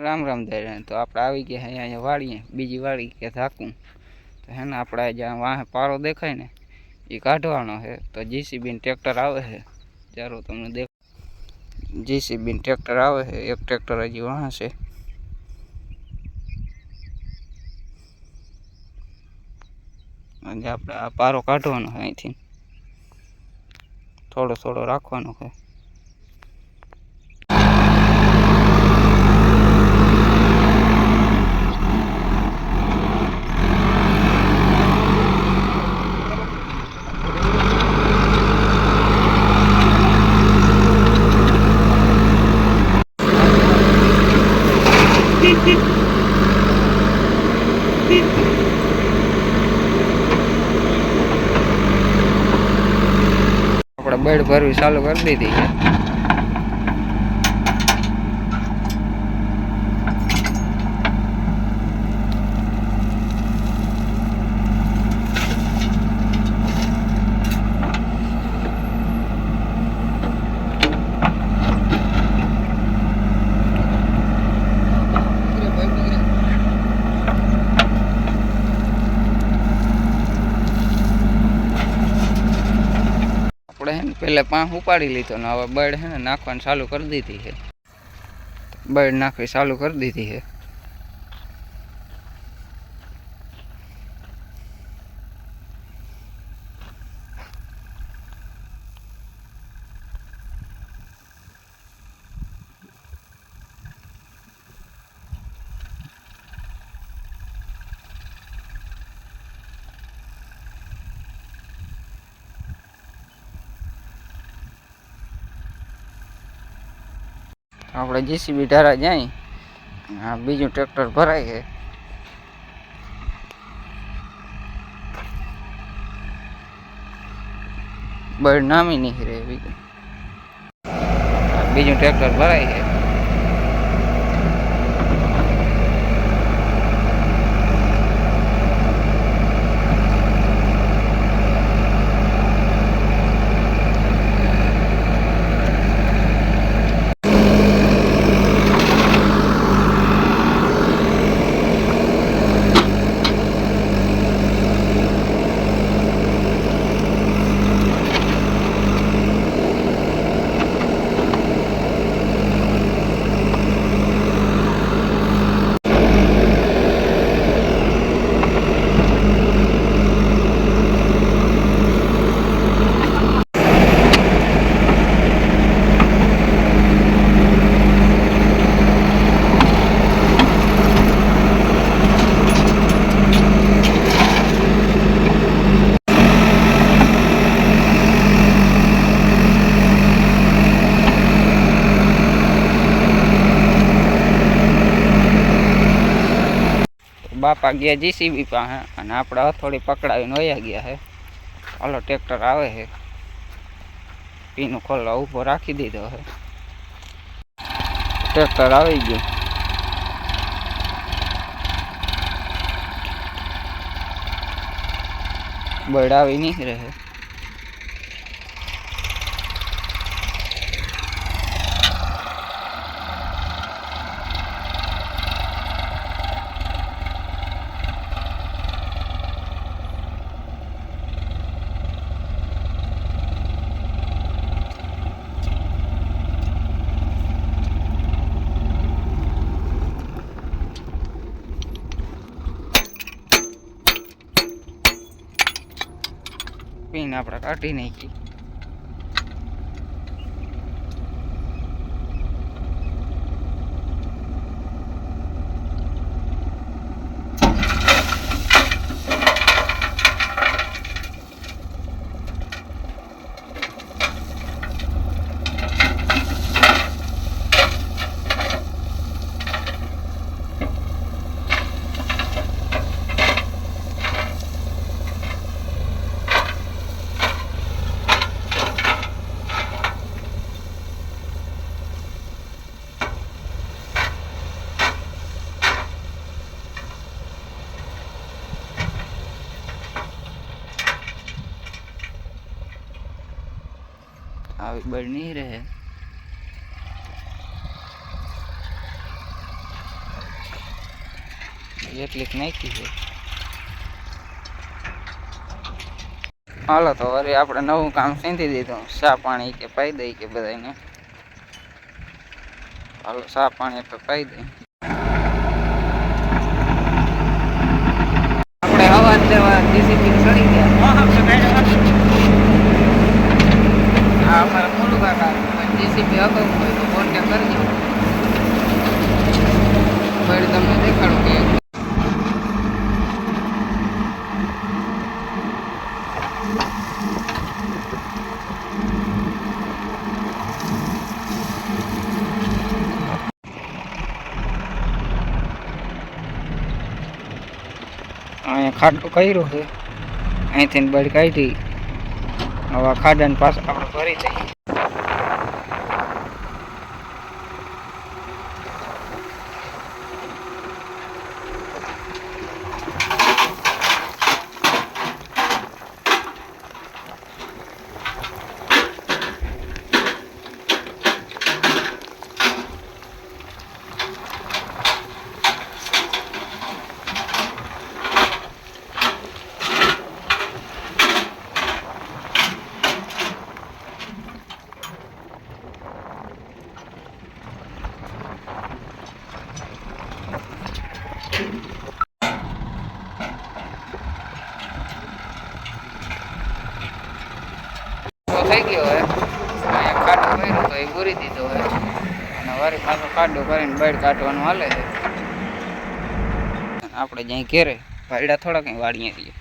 રામ રામ દરે તો આપણે આવી ગયા અહીંયા અહીંયા વાળીએ બીજી વાળી કે ધાકું તો હે ને આપણે જ્યાં વાહે પારો દેખાય ને એ કાઢવાનો છે તો જીસીબી ટ્રેક્ટર આવે છે ચાલો તમને દેખ જીસીબી ટ્રેક્ટર આવે છે એક ટ્રેક્ટર હજી વાહ છે આજે આપણે આ પારો કાઢવાનો છે અહીંથી થોડો થોડો રાખવાનો છે બેડ ભરવી ચાલુ કરી દીધી છે આપણે હે ને પહેલાં પાંખ ઉપાડી લીધો ને હવે બર્ડ હે ને નાખવાનું ચાલુ કરી દીધી છે. બર્ડ નાખવી ચાલુ કરી દીધી છે. આપણે જીસીબી ઢારા જાય. આ બીજું ટ્રેક્ટર ભરાય છે. બળ નામી નહીં રહે બીજું. બીજું ટ્રેક્ટર ભરાય છે. બાપા ગયા જીસીબી પાસે અને આપણે હથોડી પકડાવીને વયા ગયા છે હાલો ટ્રેક્ટર આવે છે પીનું ખોલો ઊભો રાખી દીધો છે ટ્રેક્ટર આવી ગયું બળ આવી નહીં રહે પીને આપણે કાઢી નાખી આવી બની રહે. એટલીક નાખી છે. હાલો તો વળી આપણે નવું કામ સીંધી દીધું. સા પાણી કે પાઈ દઈ કે બધાને હાલો, સા પાણી તો પાઈ દઈ. આપણે હવા દેવા ડિસિપ્લિન ચડી ગયા. અહીંયા ખાડું કર્યો છે. અહીંથી બળી કાઢી. હવે ખાડાની પાછળ આપણે ભરી દઈએ. થઈ ગયો હોય. અહીંયા ખાડો કર્યો તો એ પૂરી દીધો હોય. અને વારી પાછો ખાડો કરીને બેડ કાઢવાનું હાલે છે. આપણે જ્યાં ઘેરે ભાઈડા થોડા કંઈ વાળીએ છીએ.